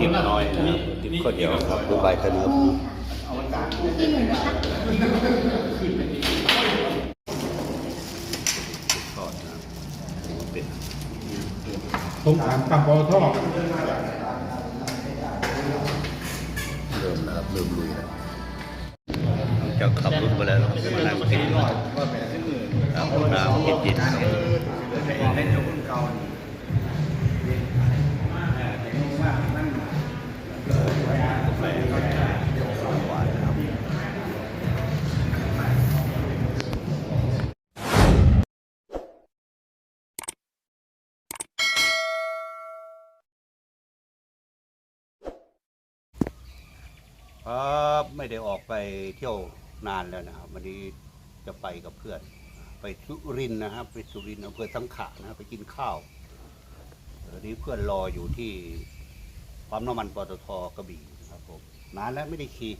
ติบน้อยนะครับติบข้าวเดียวครับดูใบกระเนื้อปูที่หนึ่งนะคะทอดนะครับเป็ดผมถามตำบอทอดเริ่มแล้วครับเริ่มลุยแล้วหลังจากขับรถมาแล้วเราก็มานั่งกินครับน้ำเย็นๆ ครับไม่ได้ออกไปเที่ยวนานแล้วนะครับวันนี้จะไปกับเพื่อน ไปสุรินทร์นะครับ ไปสุรินทร์อำเภอสังขะนะไปกินข้าววันนี้เพื่อนรออยู่ที่ปั๊มน้ำมันปตทกระบี่นะครับผมนานแล้วไม่ได้ขี่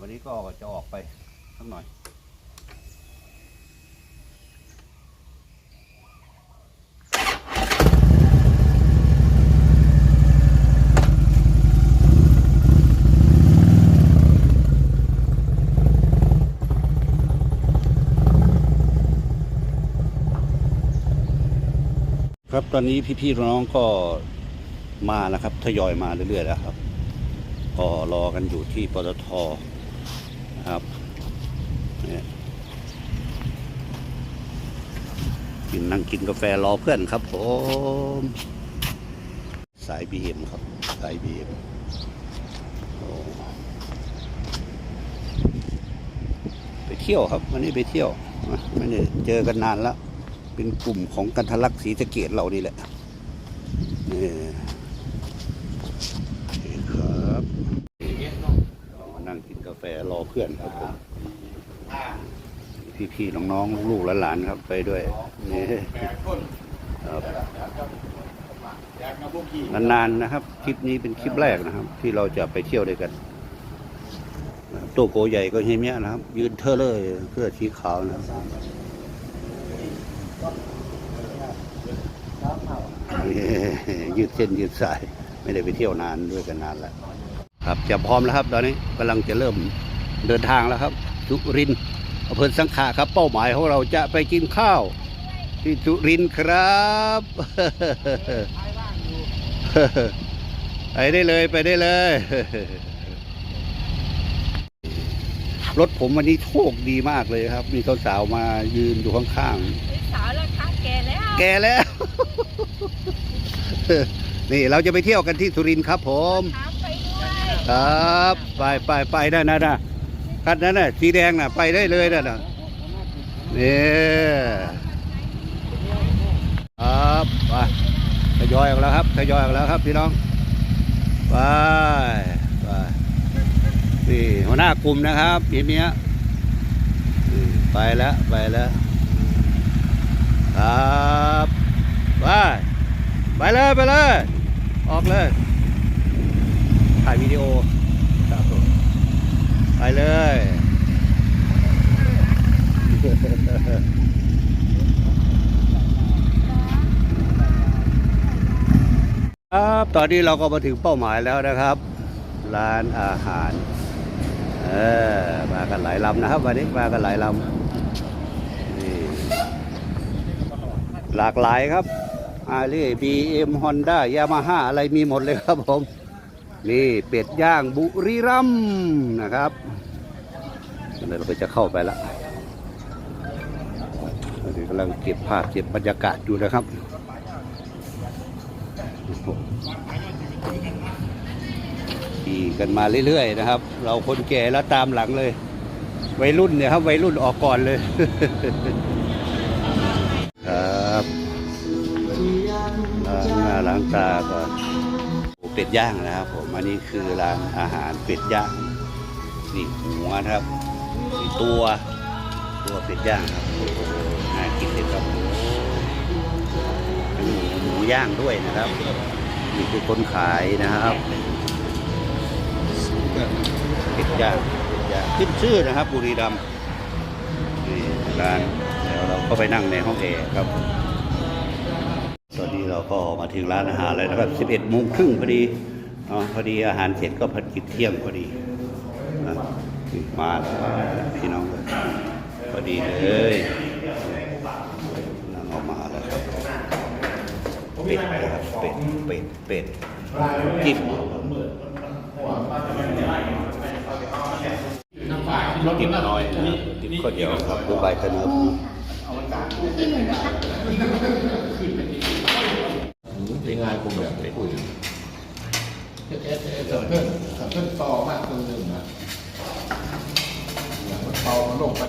วันนี้ก็จะออกไปสักหน่อย ครับตอนนี้พี่ๆน้องก็มาแล้วครับทยอยมาเรื่อยๆแล้วครับก็รอกันอยู่ที่ปตทนะครับเนี่ยกินนั่งกินกาแฟรอเพื่อนครับผมสายบีเอ็มครับสายบีเอ็มไปเที่ยวครับวันนี้ไปเที่ยวไม่ได้เจอกันนานแล้ว เป็นกลุ่มของกันทะลักศรีสะเกดเรานี่แหละนี่ครับมานั่งกินกาแฟรอเพื่อนครับผมพี่ๆน้องๆลูกหลานครับไปด้วยนี่ครับนานๆนะครับ คลิปนี้เป็นคลิปแรกนะครับ ที่เราจะไปเที่ยวด้วยกันตัวโกใหญ่ก็เฮียเมียนะครับ ยืนเทอะเลยเพื่อสีขาวนะครับ ยืดเส้นยืดสาย ไม่ได้ไปเที่ยวนานด้วยกันนานแล้ว ครับจะพร้อมแล้วครับ ตอนนี้กำลังจะเริ่มเดินทางแล้วครับ สุรินทร์อำเภอสังขะครับ เป้าหมายของเราจะไปกินข้าว ที่สุรินทร์ครับไปได้เลยไปได้เลย รถผมวันนี้โชคดีมากเลยครับ มีสาวๆมายืนอยู่ข้างๆสาวแล้วค่ะ แก่แล้วแก่แล้ว นี่เราจะไปเที่ยวกันที่สุรินทร์ครับผมถามไปด้วยครับ ไปไปไปได้นะนะคันนั้นน่ะสีแดงน่ะไปได้เลยนะน่ะนี่ครับไปทยอยออกแล้วครับทยอยออกแล้วครับพี่น้องไปไปนี่หัวหน้ากลุ่มนะครับพี่เมียนี่ไปแล้วไปแล้ว ครับไปไปเลยไปเลย ออกเลย ถ่ายวิดีโอครับผมไปเลยครับตอนนี้เราก็มาถึงเป้าหมายแล้วนะครับ ร้านอาหาร เออมากันหลายลำนะครับ วันนี้มากันหลายลำนี่ หลากหลายครับอารีบีเอ็มฮอนด้ายามาฮ่าอะไรมีหมดเลยครับผม นี่เป็ดย่างบุรีรัมย์นะครับเดี๋ยวเราก็จะเข้าไปละตอนนี้กำลังเก็บภาพเก็บบรรยากาศอยู่นะครับขี่กันมาเรื่อยๆนะครับ เราคนแก่แล้วตามหลังเลย วัยรุ่นเนี่ยครับวัยรุ่นออกก่อนเลย หน้าล้างตาก่อนโอ้เป็ดย่างนะครับผมอันนี้คือร้านอาหารเป็ดย่างนี่หัวนะครับนี่ตัวตัวเป็ดย่างครับโอ้โหน่ากินเลยครับหมีหมูย่างด้วยนะครับนี่คือคนขายนะครับเป็ดย่างเป็ดย่างขึ้นชื่อนะครับบุรีรัมย์นี่ร้านเดี๋ยวเราก็ไปนั่งในห้องแอร์ครับ เราก็มาถึงร้านอาหารแล้วนะครับ11โมงครึ่งพอดีอ๋อพอดีอาหารเสร็จก็พัดกินเที่ยงพอดีอะมาแล้วพี่น้องพอดีเลยนั่งออกมาแล้วครับเป็ดนะครับเป็ดเป็ดเป็ดจิ้มจิ้มน้อยนะครับจิ้มข้าวเดียวครับดูใบกระเนื้อ เป็นงานคงแบบไปคุยเอ๊ะเอ๊ะเอ๊ะเพื่อนเพื่อนต่อมากตัวหนึ่งนะอย่างมันเบามันลงไป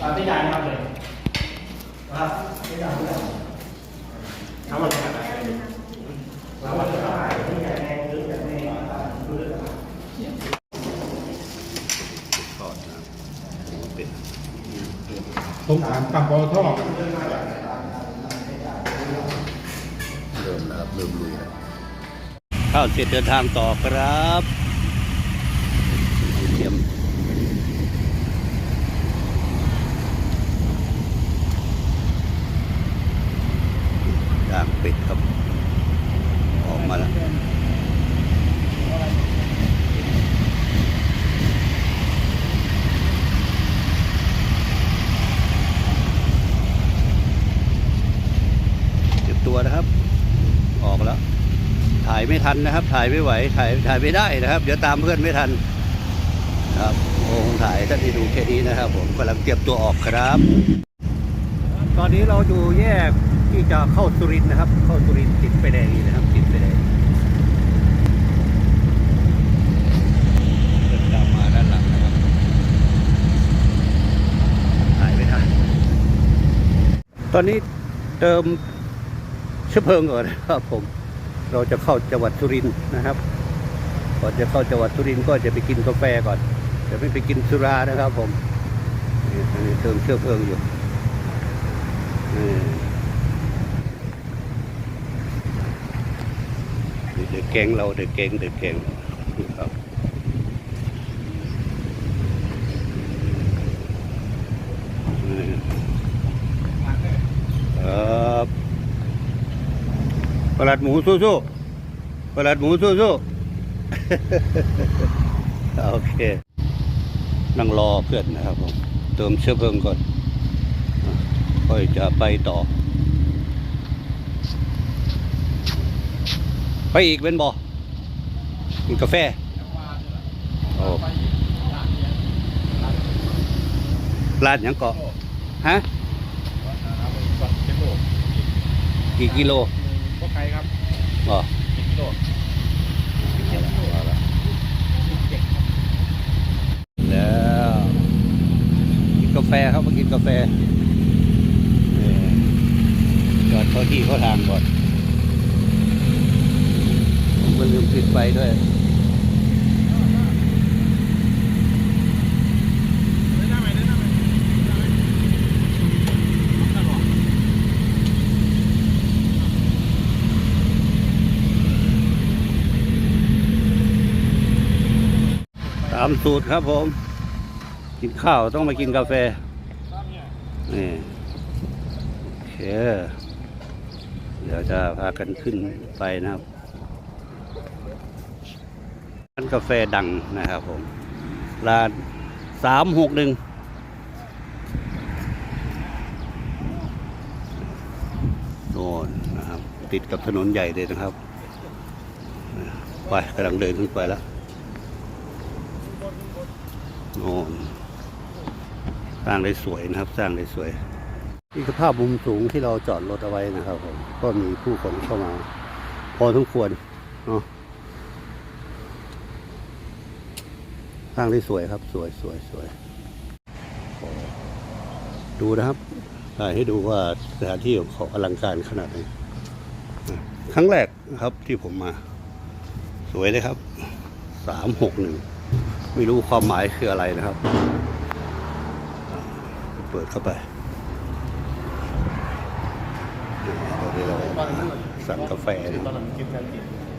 ตามที่ยายทำเลยนะครับที่ยายทำทั้งหมดนะครับแล้ววันที่เท่าไหร่ที่ยายแดงหรือแบบนี้ดูด้วยกัน ทอดนะเป็ด สงสารตำปอทอดเริ่มแล้วครับเริ่มลุยแล้วข้าวเสร็จเดินทางต่อครับเตรียมย่างเป็ดครับ ออกมาแล้ว เจ็บตัวนะครับ ออกแล้ว ถ่าย ไม่ทันนะครับ ถ่ายไม่ไหวถ่ายถ่ายไม่ได้นะครับ เดี๋ยวตามเพื่อนไม่ทันครับโอ้ถ่ายท่านที่ดูแค่นี้นะครับ ผมกำลังเตรียมตัวออกครับ ตอนนี้เราอยู่แยกที่จะเข้าสุรินทร์นะครับ เข้าสุรินทร์ติดไฟแดงนี่นะครับ ติดไฟแดงเดินตามมาด้านหลังนะครับถ่ายไม่ทันตอนนี้เติมเชื้อเพลิงก่อนนะครับผม เราจะเข้าจังหวัดสุรินทร์นะครับ ก่อนจะเข้าจังหวัดสุรินทร์ก็จะไปกินกาแฟก่อนจะไม่ไปกินสุรานะครับ ผมนี่อันนี้เติมเชื้อเพลิงอยู่เด็กแกงเราเด็กแกงเด็กแกงนี่ครับนี่ครับประห ลัดหมูสู้ๆประหลัดหมูสู้ๆโอเค นั่งรอเพื่อนนะครับผมเติมเชื้อเพลิงก่อนค่อยจะไปต่อ ไปอีกเป็นบ่กินกาแฟโอ้ร้านหยังเกาะฮะกี่กิโล พวกใครครับบ่กิโลแล้วกินกาแฟครับมากินกาแฟเออจอดเข้าที่เข้าทางก่อนผมก็ลืมปิดไฟด้วยามสูตรครับผม กินข้าวต้องมากินกาแฟนี่โอเคเดี๋ยวจะพากันขึ้นไปนะครับร้านกาแฟดังนะครับผม ร้านสามหกหนึ่งโน่นนะครับ ติดกับถนนใหญ่เลยนะครับ ไปกำลังเดินขึ้นไปแล้ว น่นสร้างได้สวยนะครับ สร้างได้สวยนี่คือภาพมุมสูงที่เราจอดรถเอาไว้นะครับผมก็มีผู้คนเข้ามา พอสมควรเนาะสร้างได้สวยครับ สวยสวยสวยดูนะครับถ่ายให้ดูว่าสถานที่ของเขาอลังการขนาดไหนครั้งแรกนะครับที่ผมมา สวยเลยครับสามหกหนึ่ง ไม่รู้ความหมายคืออะไรนะครับ เปิดเข้าไปนนี้เราสั่งกาแฟ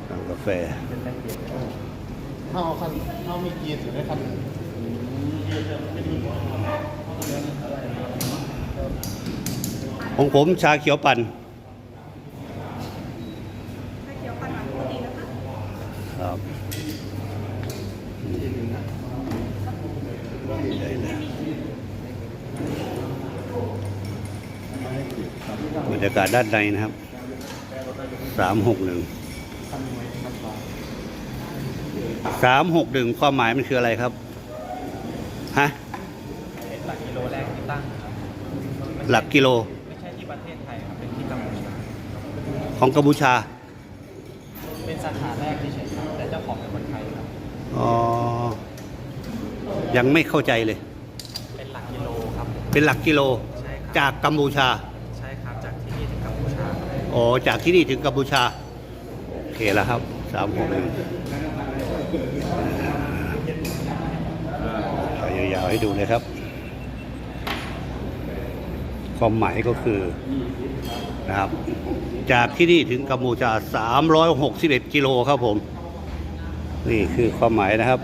สั่งกาแฟถ้าเอาคันถ้ามีเกียร์ถือได้คันของผมชาเขียวปั่นากาศด้านในนะครับสามหกหนึ่งสามหกหนึ่งความหมายมันคืออะไรครับ ฮะ หลักกิโลแรกที่ตั้งครับหลักกิโล ไม่ใช่ที่ประเทศไทยครับ เป็นที่กัมพูชา ของกัมพูชา เป็นสาขาแรกที่ใช้ครับแต่เจ้าของเป็นคนไทยครับ อ๋อ ยังไม่เข้าใจเลย เป็นหลักกิโลครับ เป็นหลักกิโล ใช่ครับ จากกัมพูชา อ๋อจากที่นี่ถึงกัมพูชา โอเคแล้วครับสามหกหนึ่งยาวๆให้ดูเลยครับ ความหมายก็คือนะครับ จากที่นี่ถึงกัมพูชา 361 กิโลครับผม นี่คือความหมายนะครับ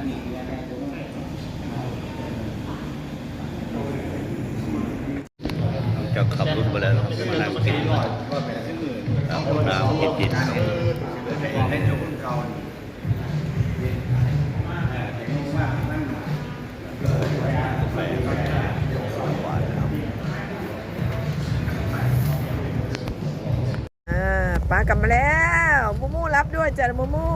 จะขับรถมาแล้วมานั่งกิน น้ำน้ำกินๆครับกาแฟหวานนะครับอ่าป้ากลับมาแล้ว มูมูรับด้วยจ้ะมูมู